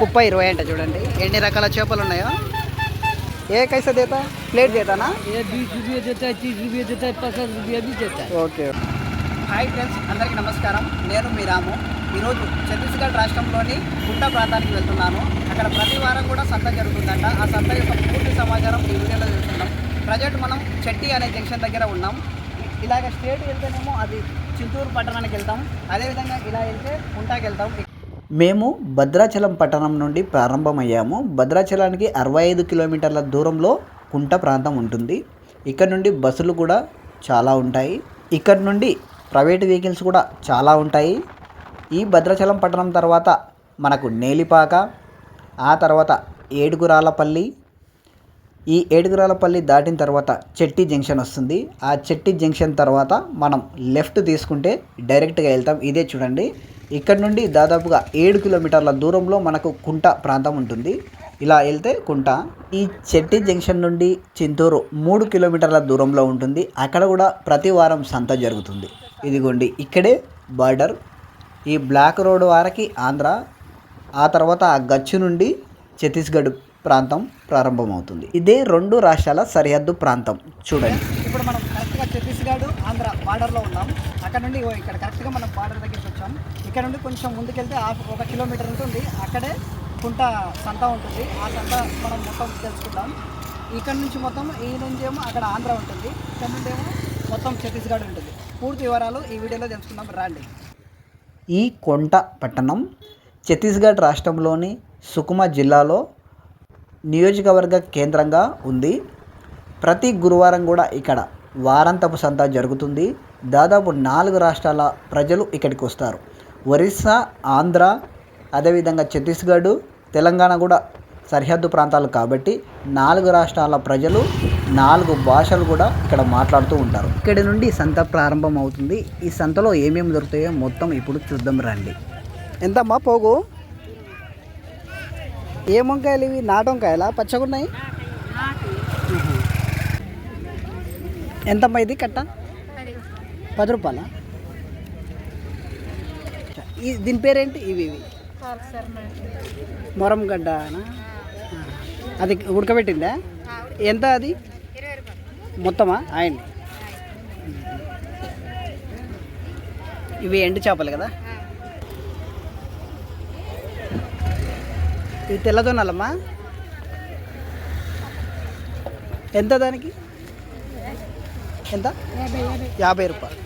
కుప్ప ఇరవై అంట చూడండి. ఎన్ని రకాల చేపలు ఉన్నాయో? ఏ కైసా దేతా? ప్లేట్ దేతానా? ఓకే. హాయ్ ఫ్రెండ్స్ అందరికీ నమస్కారం. నేను మీ రాము. ఈరోజు ఛత్తీస్గఢ్ రాష్ట్రంలోని గుట్ట ప్రాంతానికి వెళ్తున్నాను. అక్కడ ప్రతి వారం కూడా సంత జరుగుతుందంట. ఆ సంత యొక్క పూర్తి సమాచారం ఈ వీడియోలో చూస్తున్నాం ప్రజెంట్ మనం చెట్టి అనే జంక్షన్ దగ్గర ఉన్నాం. ఇలాగ స్టేట్ వెళ్తేనేమో అది చింతూరు పట్టణానికి వెళ్తాం. అదేవిధంగా ఇలా వెళ్తే ఉంటాకి వెళ్తాం. మేము భద్రాచలం పట్టణం నుండి ప్రారంభమయ్యాము. భద్రాచలానికి అరవై ఐదు కిలోమీటర్ల దూరంలో కుంట ప్రాంతం ఉంటుంది. ఇక్కడ నుండి బస్సులు కూడా చాలా ఉంటాయి. ఇక్కడ నుండి ప్రైవేట్ వెహికల్స్ కూడా చాలా ఉంటాయి. ఈ భద్రాచలం పట్టణం తర్వాత మనకు నేలిపాక ఆ తర్వాత ఏడుగురాలపల్లి ఈ ఏడుగురాలపల్లి దాటిన తర్వాత చెట్టి జంక్షన్ వస్తుంది. ఆ చెట్టి జంక్షన్ తర్వాత మనం లెఫ్ట్ తీసుకుంటే డైరెక్ట్గా వెళ్తాం. ఇదే చూడండి. ఇక్కడ నుండి దాదాపుగా ఏడు కిలోమీటర్ల దూరంలో మనకు కుంట ప్రాంతం ఉంటుంది. ఇలా వెళ్తే కుంట. ఈ చెట్టి జంక్షన్ నుండి చింతూరు మూడు కిలోమీటర్ల దూరంలో ఉంటుంది. అక్కడ కూడా ప్రతి వారం సంత జరుగుతుంది. ఇదిగోండి. ఇక్కడే బార్డర్. ఈ బ్లాక్ రోడ్ వారికి ఆంధ్ర. ఆ తర్వాత ఆ గచ్చు నుండి ఛత్తీస్గఢ్ ప్రాంతం ప్రారంభమవుతుంది. ఇదే రెండు రాష్ట్రాల సరిహద్దు ప్రాంతం. చూడండి. ఇప్పుడు మనం కరెక్ట్గా ఛత్తీస్గఢ్ ఆంధ్ర బార్డర్లో ఉన్నాం. అక్కడ నుండి ఇక్కడ కరెక్ట్గా మనం బార్డర్ దగ్గరికి వచ్చాం. ఇక్కడ నుండి కొంచెం ముందుకెళ్తే ఒక కిలోమీటర్ ఉంటుంది. అక్కడే కుంట సంత ఉంటుంది. ఆ సంత మనం మొత్తం తెలుసుకుందాం. ఇక్కడ నుంచి మొత్తం ఈ నుంచి ఏమో అక్కడ ఆంధ్ర ఉంటుంది. ఇక్కడ నుండి ఏమో మొత్తం ఛత్తీస్గఢ్ ఉంటుంది. పూర్తి వివరాలు ఈ వీడియోలో తెలుసుకుందాం. రండి. ఈ కొంట పట్టణం ఛత్తీస్గఢ్ రాష్ట్రంలోని సుకుమా జిల్లాలో నియోజకవర్గ కేంద్రంగా ఉంది. ప్రతి గురువారం కూడా ఇక్కడ వారాంతపు సంత జరుగుతుంది. దాదాపు నాలుగు రాష్ట్రాల ప్రజలు ఇక్కడికి వస్తారు. ఒరిస్సా ఆంధ్ర అదేవిధంగా ఛత్తీస్గఢ్ తెలంగాణ కూడా సరిహద్దు ప్రాంతాలు కాబట్టి నాలుగు రాష్ట్రాల ప్రజలు నాలుగు భాషలు కూడా ఇక్కడ మాట్లాడుతూ ఉంటారు. ఇక్కడి నుండి సంత ప్రారంభం అవుతుంది ఈ సంతలో ఏమేమి దొరుకుతాయో మొత్తం ఇప్పుడు చూద్దాం రండి. ఎంతమ్మా పోగు? ఏ వంకాయలు ఇవి? నాటు వంకాయలా? పచ్చగున్నాయి ఎంతమ్మా ఇది కట్ట? పది రూపాయలా? ఈ దీని పేరేంటి? ఇవి ఇవి. మొరం గడ్డనా? అది ఉడకబెట్టిందా? ఎంత అది? మొత్తమా? ఆయన ఇవి ఎండు చేపలు కదా? ఇది తెల్లదొన్నలమ్మా? ఎంత దానికి? ఎంత? యాభై రూపాయలు.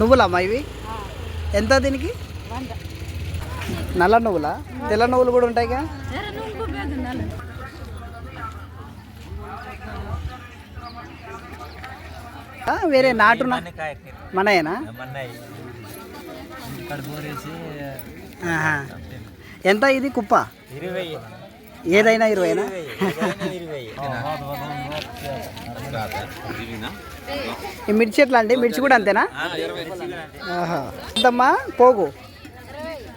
నువ్వులమ్మా ఇవి? ఎంత దీనికి? నల్ల నువ్వులా? తెల్ల నువ్వులు కూడా ఉంటాయిగా? వేరే నాటున మనయేనా? ఆహా. ఎంత ఇది కుప్ప? ఏదైనా ఇరవైనా? ఈ మిర్చి ఎట్లా అండి మిర్చి కూడా అంతేనా? ఆహా. ఎంతమ్మా? పోగు.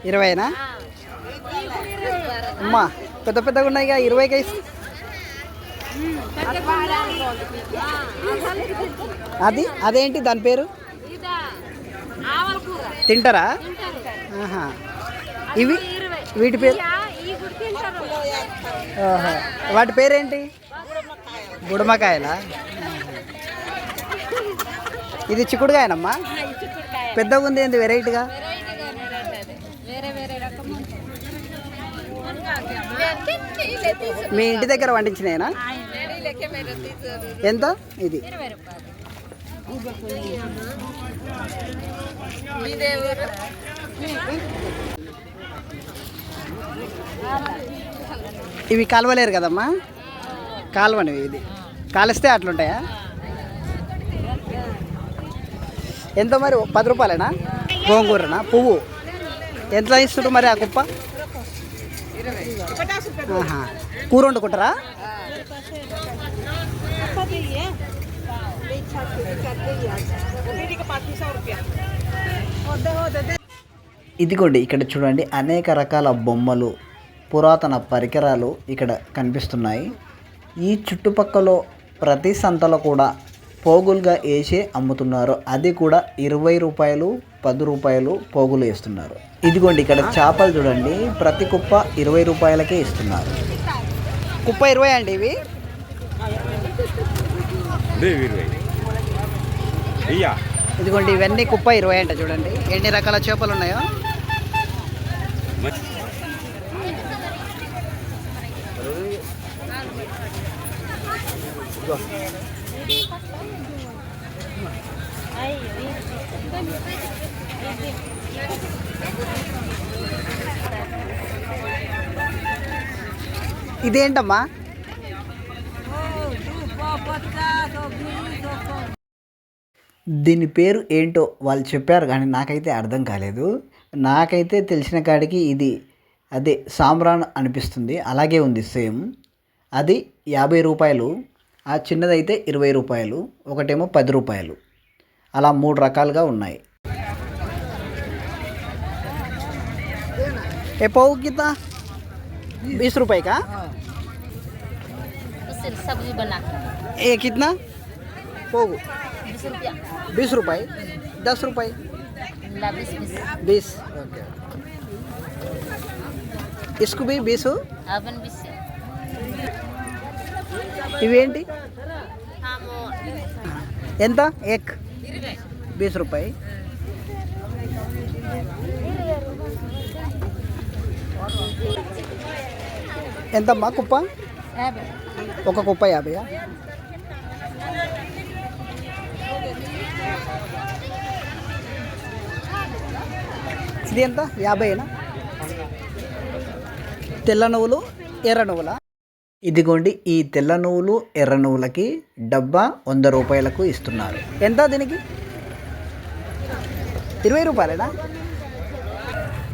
ఇరవైనా? అమ్మా పెద్ద పెద్దగా ఉన్నాయిగా ఇరవైకి ఇస్తా. అది? అదేంటి? దాని పేరు? తింటారా. ఇవి? వీటి పేరు. వాటి పేరేంటి? బుడమకాయలా ఇది చిక్కుడుకాయనమ్మా? పెద్దగా ఉంది ఏంది? వెరైటీగా? మీ ఇంటి దగ్గర వండించినాయినా? ఎంత? ఇది. ఇవి కాలువలేరు కదమ్మా? కాలువని ఇది. కాలిస్తే అట్లుంటాయా? ఎంత మరి? పది రూపాయలేనా? గోంగూరనా? పువ్వు. ఎంత ఇస్తుండ్రు మరి ఆ కుప్ప. కూర వండుకుంటారా? ఇదిగోండి ఇక్కడ చూడండి అనేక రకాల బొమ్మలు పురాతన పరికరాలు ఇక్కడ కనిపిస్తున్నాయి. ఈ చుట్టుపక్కల ప్రతి సంతలో కూడా పోగులుగా వేసి అమ్ముతున్నారు. అది కూడా ఇరవై రూపాయలు పది రూపాయలు పోగులు వేస్తున్నారు. ఇదిగోండి ఇక్కడ చేపలు చూడండి ప్రతి కుప్ప ఇరవై రూపాయలకే ఇస్తున్నారు. కుప్ప ఇరవై అండి ఇవి? ఇరవై. ఇదిగోండి ఇవన్నీ కుప్ప ఇరవై అంట చూడండి. ఎన్ని రకాల చేపలు ఉన్నాయో? ఇదేంటమ్మా? దీని పేరు ఏంటో వాళ్ళు చెప్పారు కానీ నాకైతే అర్థం కాలేదు నాకైతే తెలిసిన కాడికి ఇది అదే సాంబ్రాన్ అనిపిస్తుంది అలాగే ఉంది సేమ్ అది యాభై రూపాయలు ఆ చిన్నదైతే ఇరవై రూపాయలు ఒకటేమో పది రూపాయలు అలా మూడు రకాలుగా ఉన్నాయి ఏ పోవు కింద बीस रुपए का उससे सब्जी बना के ये कितना पोगु बीस रुपया बीस रुपए दस रुपए ला बीस बीस बीस ओके इसको भी बीस अपन बीस ఇవేంటి हम ఎంత ఎక్ బీస్ రూపాయి ఎంతమ్మా కుప్ప ఒక కుప్ప యాభై ఇది ఎంత? యాభైనా? తెల్ల నువ్వులు ఎర్ర నువ్వుల? ఇదిగోండి ఈ తెల్ల నువ్వులు ఎర్ర నువ్వులకి డబ్బా వంద రూపాయలకు ఇస్తున్నారు. ఎంత దీనికి? ఇరవై రూపాయలేనా?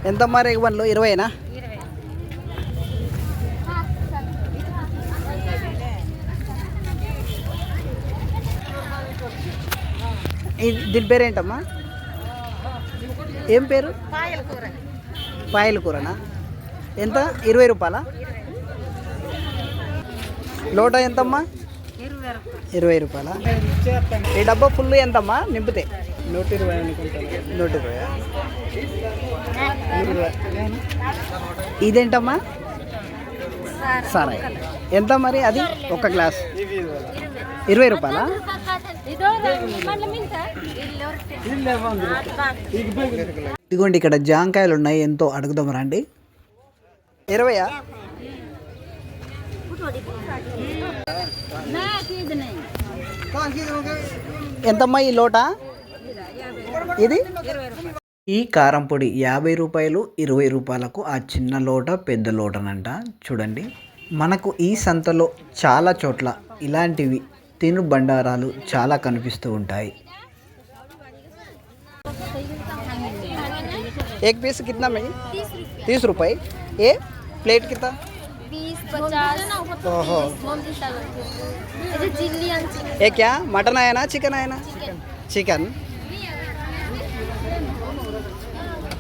ఎంత మరి వన్లు? ఇరవైనా? దీని పేరు ఏంటమ్మా ఏం పేరు? పాయల కూరనా? ఎంత? ఇరవై రూపాయలా? లోట ఎంతమ్మా? ఇరవై రూపాయల? ఈ డబ్బా ఫుల్ ఎంతమ్మా? నింపితే. నూట ఇరవై నూట ఇరవై ఇదేంటమ్మా? సరే ఎంత మరి అది? ఒక గ్లాస్. ఇరవై రూపాయలా? ఇదిగోండి ఇక్కడ జాంకాయలు ఉన్నాయి ఎంతో అడుగుదాం రండి. ఇరవైయా? ఎంతమ్మా ఈ లోట? ఇది? ఈ కారం పొడి యాభై రూపాయలు ఇరవై రూపాయలకు ఆ చిన్న లోట పెద్ద లోటనంట. చూడండి మనకు ఈ సంతలో చాలా చోట్ల ఇలాంటివి తిను బండారాలు చాలా కనిపిస్తూ ఉంటాయి एक पीस कितना में तीस रुपये ये प्लेट कितना बीस पचास ओहो ఇది చిల్లీ అని ये क्या मटन आया ना चिकन आया ना चिकन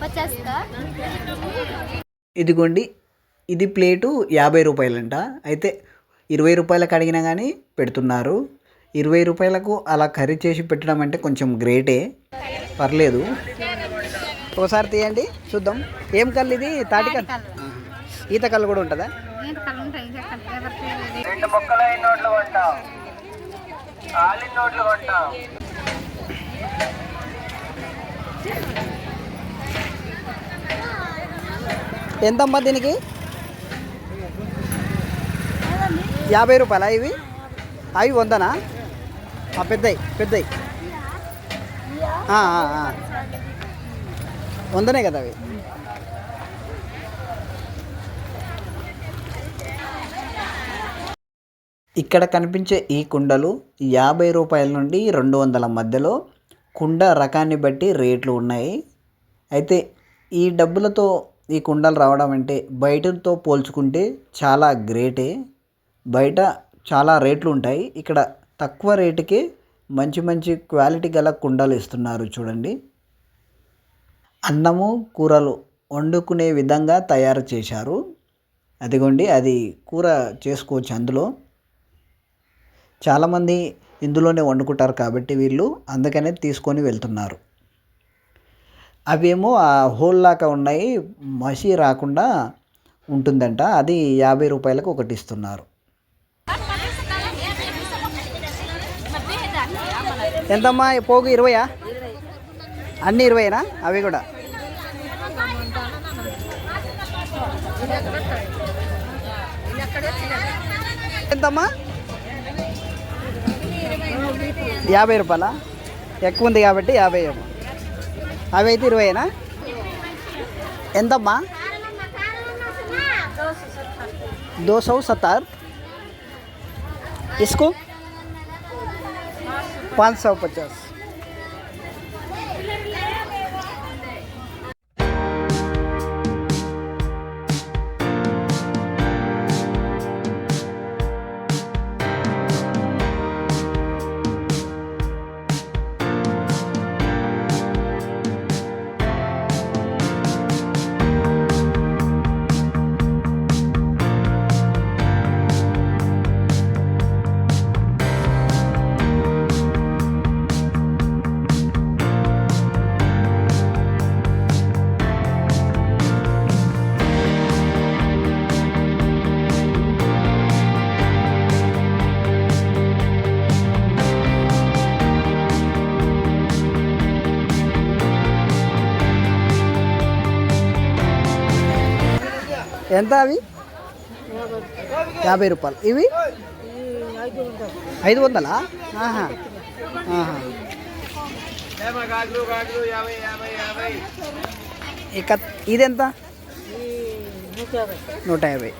పచాస్ కా ఇదిగోండి ఇది ప్లేటు యాభై రూపాయలంట అయితే ఇరవై రూపాయలకు అడిగినా కానీ పెడుతున్నారు. ఇరవై రూపాయలకు అలా కర్రీ చేసి పెట్టడం అంటే కొంచెం గ్రేటే. పర్లేదు. ఒకసారి తీయండి చూద్దాం. ఏం కళ్ళు ఇది? తాటి కళ్ళు ఈత కళ్ళు కూడా ఉంటుందా? రెండు ముక్కలైన నోట్లు కొంటాం. ఆలిన నోట్లు కొంటాం. ఎంతమ్మా దీనికి? యాభై రూపాయలా ఇవి? అవి వందనా? ఆ, పెద్దయి పెద్దయి. వందనే కదా అవి? ఇక్కడ కనిపించే ఈ కుండలు యాభై రూపాయల నుండి రెండు వందల మధ్యలో కుండ రకాన్ని బట్టి రేట్లు ఉన్నాయి. అయితే ఈ డబ్బులతో ఈ కుండలు రావడం అంటే బయటతో పోల్చుకుంటే చాలా గ్రేటే. బయట చాలా రేట్లు ఉంటాయి. ఇక్కడ తక్కువ రేటుకే మంచి మంచి క్వాలిటీ గల కుండలు ఇస్తున్నారు చూడండి. అన్నము కూరలు వండుకునే విధంగా తయారు చేశారు. అదిగోండి అది కూర చేసుకోవచ్చు అందులో. చాలామంది ఇందులోనే వండుకుంటారు కాబట్టి వీళ్ళు అందుకనే తీసుకొని వెళ్తున్నారు. అవేమో ఆ హోల్ లాగా ఉన్నాయి మసి రాకుండా ఉంటుందంట. అది యాభై రూపాయలకు ఒకటి ఇస్తున్నారు. ఎంతమ్మా ఈ పోగు ఇరవయా అన్నీ ఇరవైనా అవి కూడా ఎంతమ్మా యాభై రూపాయలా ఎక్కువ ఉంది కాబట్టి యాభై ఏమో అవి అయితే ఇరవైనా ఎంతమ్మా दो सौ सत्तर इसको પાંચસો પચાસ. ఎంత అవి? యాభై రూపాయలు. ఇవి? ఐదు వందలా? ఆహా. ఆహా. ఇక ఇదెంత? నూట యాభై.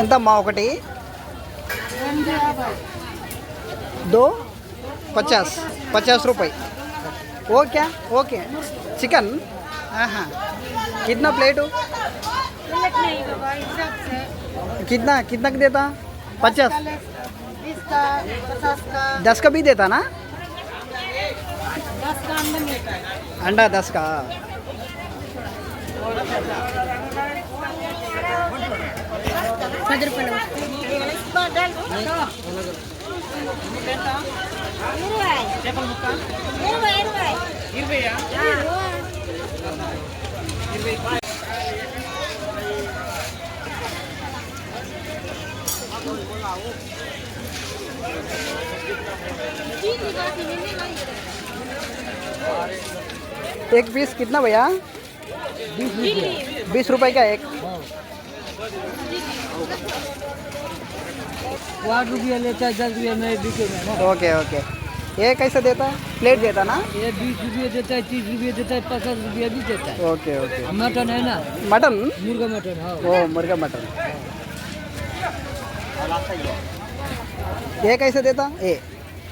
ఎంతమ్మా ఒకటి दो? पचास। पचास रुपये। वो क्या ओके। चिकन? हाँ हाँ कितना प्लेट हो? कितना कितना का देता? पचास। दस का भी देता ना? अंडा दस का। ఎంత చేపల ముక్క ఇరవయా ఇరవై एक पीस कितना भैया बीस रुपया बीस रुपए का एक आठ रुपया लेता है दस रुपया में बिके में ओके ओके। ये कैसे देता है? प्लेट देता ना? ये बीस रुपया देता है तीस रुपया देता है पचास रुपया भी देता है। Okay okay. मटन है ना? मटन? मुर्गा मटन हाँ। ओ मुर्गा मटन। ये कैसे देता? ये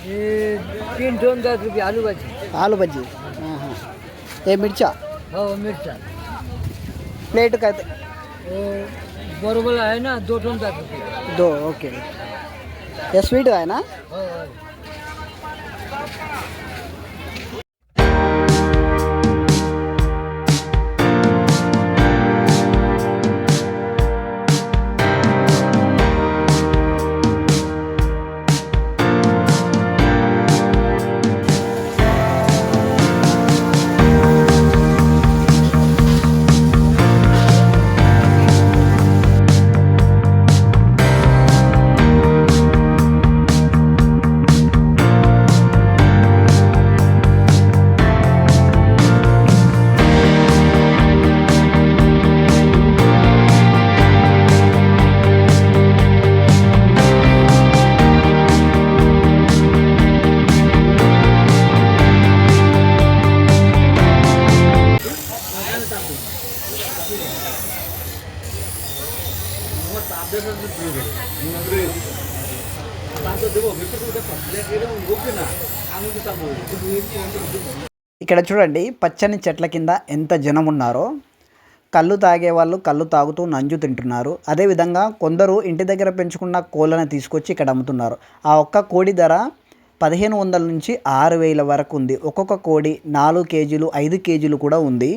ये तीन टन दस रुपया आलू भाजी। आलू भाजी। हाँ हाँ। ये मिर्चा? हाँ मिर्चा। प्लेट कहते बड़ो वाला है ना दो टन का दो ओके ये स्वीट है ना? ఇక్కడ చూడండి పచ్చని చెట్ల కింద ఎంత జనం ఉన్నారో. కళ్ళు తాగే వాళ్ళు కళ్ళు తాగుతూ నంజు తింటున్నారు. అదేవిధంగా కొందరు ఇంటి దగ్గర పెంచుకున్న కోళ్ళని తీసుకొచ్చి ఇక్కడ అమ్ముతున్నారు. ఆ ఒక్క కోడి ధర పదిహేను వందల నుంచి ఆరు వేల వరకు ఉంది. ఒక్కొక్క కోడి నాలుగు కేజీలు ఐదు కేజీలు కూడా ఉంది.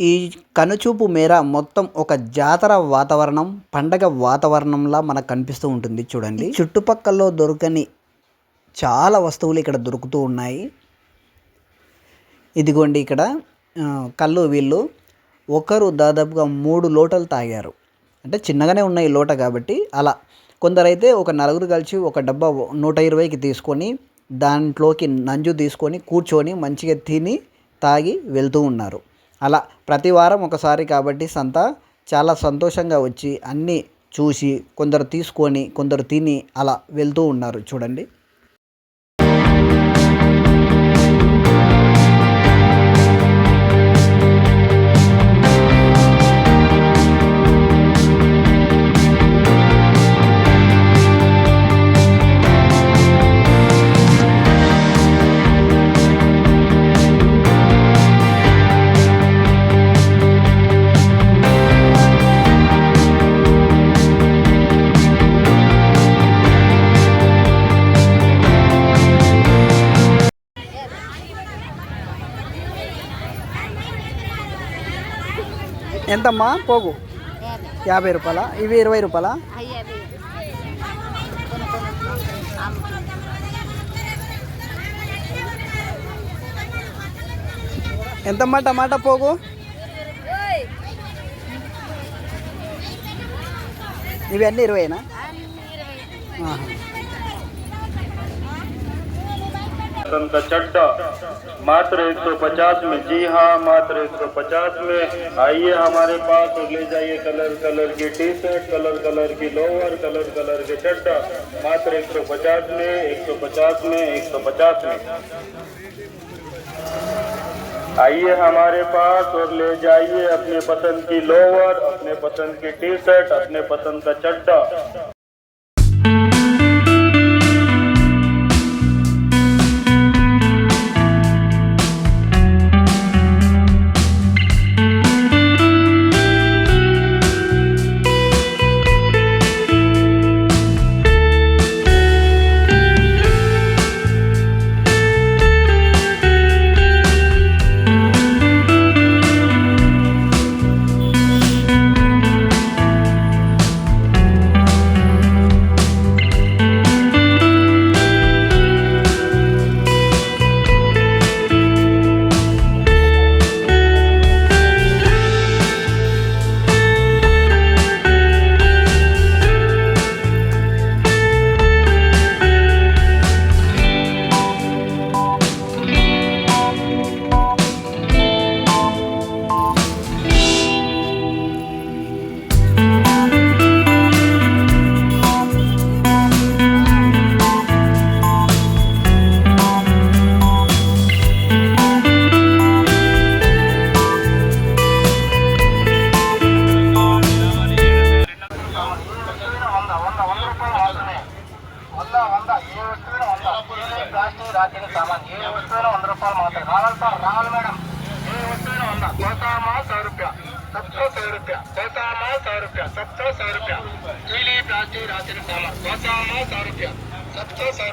ఈ కనుచూపు మేర మొత్తం ఒక జాతర వాతావరణం పండగ వాతావరణంలా మనకు కనిపిస్తూ ఉంటుంది చూడండి. చుట్టుపక్కల దొరకని చాలా వస్తువులు ఇక్కడ దొరుకుతూ ఉన్నాయి. ఇదిగోండి ఇక్కడ కళ్ళు వీళ్ళు ఒకరు దాదాపుగా మూడు లోటలు తాగారు. అంటే చిన్నగానే ఉన్నాయి లోట కాబట్టి అలా. కొందరైతే ఒక నలుగురు కలిసి ఒక డబ్బా నూట ఇరవైకి తీసుకొని దాంట్లోకి నంజు తీసుకొని కూర్చొని మంచిగా తిని తాగి వెళ్తూ ఉన్నారు. అలా ప్రతి వారం ఒకసారి కాబట్టి సంత చాలా సంతోషంగా వచ్చి అన్నీ చూసి కొందరు తీసుకొని కొందరు తిని అలా వెళ్తూ ఉన్నారు. చూడండి. ఎంతమ్మా? పోగు. యాభై రూపాయల? ఇవి ఇరవై రూపాయల? ఎంతమ్మా టమాటా పోగు? ఇవి అన్నీ ఇరవైనా का चड्डा, मात्र 150 में। जी हाँ मात्र 150 में। आइए हमारे पास और ले जाइए कलर कलर की टी शर्ट कलर कलर की लोअर, कलर कलर के चड्डा। मात्र 150 में 150 में 150 में। आइए हमारे पास और ले जाइए अपने पसंद की लोअर, अपने पसंद की टी शर्ट अपने पसंद का चड्डा।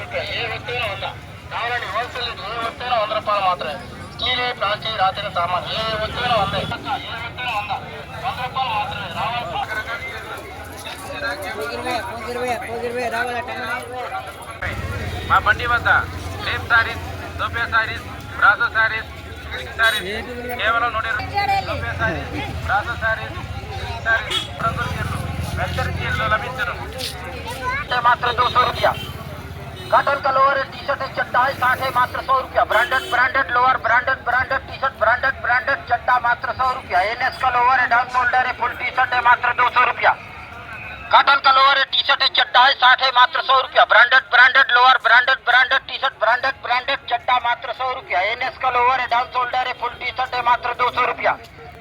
ಇರುತ್ತೆ ఏ వస్తువున ఉందా కావాలని హోల్సేల్ ఏ వస్తువున వంద రూపాయలు మాత్రమే స్టీల్ ప్లాస్టిక్ రాత్రి సామాన్ ఏ వస్తువున వంద ఏ వస్తువున వంద వంద రూపాయలు మాత్రమే రావాలి మా బండి వద్ద సేమ్ సారీస్ దోపే సారీస్ బ్రాసో సారీస్ సారీస్ కేవలం నూట ఇరవై దోపే సారీస్ బ్రాసో సారీస్ సారీస్ వెచ్చరికి లభించను ಮಾತ್ರ ದೋ ಸೌ ರೂಪಾಯಿ कॉटन का लोअर टी शर्ट है चड्डा है साठ है मात्र सौ रुपया। Branded branded lower branded branded T shirt branded branded चड्डा मात्र सौ रुपया। एनएस का लोअर है डाउन शोल्डर है फुल टी शर्ट है मात्र दो सौ रुपया। कॉटन का लोअर है टी शर्ट है चड्डा है साठ है मात्र सौ रुपया। Branded branded lower branded branded T shirt branded branded चड्डा मात्र सौ रुपया। एनएस का लोअर है डाउन शोल्डर है फुल टी शर्ट है मात्र दो सौ रुपया।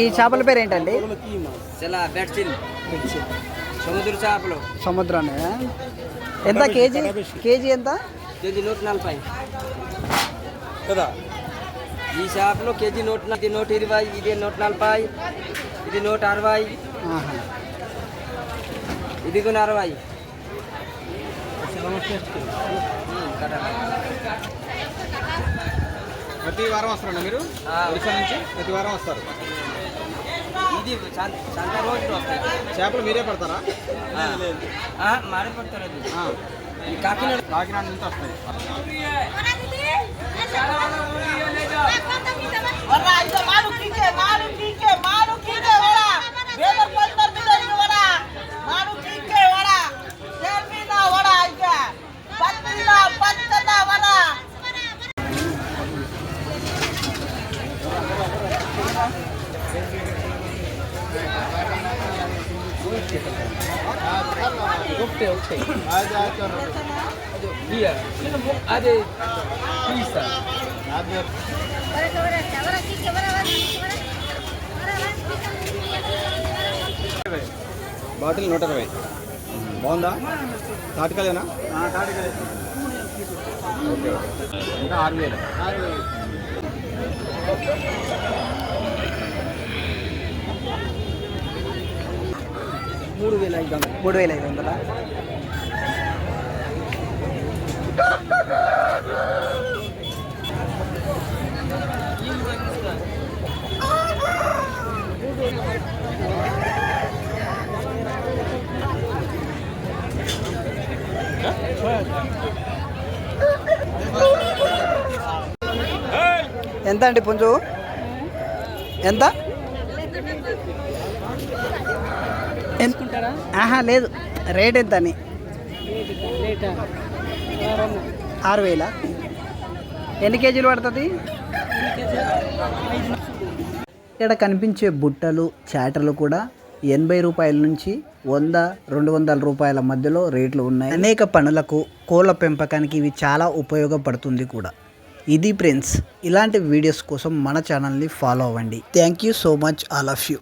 ఈ చేపల పేరు ఏంటండి సముద్ర చేపలు. సముద్రాన్ని. ఎంత కేజీ? కేజీ ఎంత? కేజీ నూట నలభై. కదా? ఈ చేపలు కేజీ నూట ఇది నూట ఇరవై ఇది నూట నలభై ఇది నూట అరవై. ఇది కూడా అరవై. ప్రతి వారం వస్తారండి మీరు. ఒరిస్సా నుంచి ప్రతి వారం వస్తారు. ఇది చాలా రోజులు వస్తాయి. చేపలు మీరే పడతారా? ఆ, మారే పడతారు కాకినాడ కాకినాడ నుంచి వస్తాయి. అదే తీస్తా బాటిల్ నూట ఇరవై బాగుందా తాటికలేనా ఓకే ఓకే ఇంకా ఆరు వేలు మూడు వేల ఐదు వందలు మూడు వేల ఐదు వందలా ఎంత అండి పుంజు ఎంత ఆహా లేదు. రేట్ ఎంత అని ఆరు వేల? ఎన్ని కేజీలు పడుతుంది? ఇక్కడ కనిపించే బుట్టలు చాటలు కూడా ఎనభై రూపాయల నుంచి వంద రెండు వందల రూపాయల మధ్యలో రేట్లు ఉన్నాయి. అనేక పనులకు కోళ్ళ పెంపకానికి ఇవి చాలా ఉపయోగపడుతుంది కూడా. ఇది ఫ్రెండ్స్ ఇలాంటి వీడియోస్ కోసం మన ఛానల్ని ఫాలో అవ్వండి. Thank you so much all of you.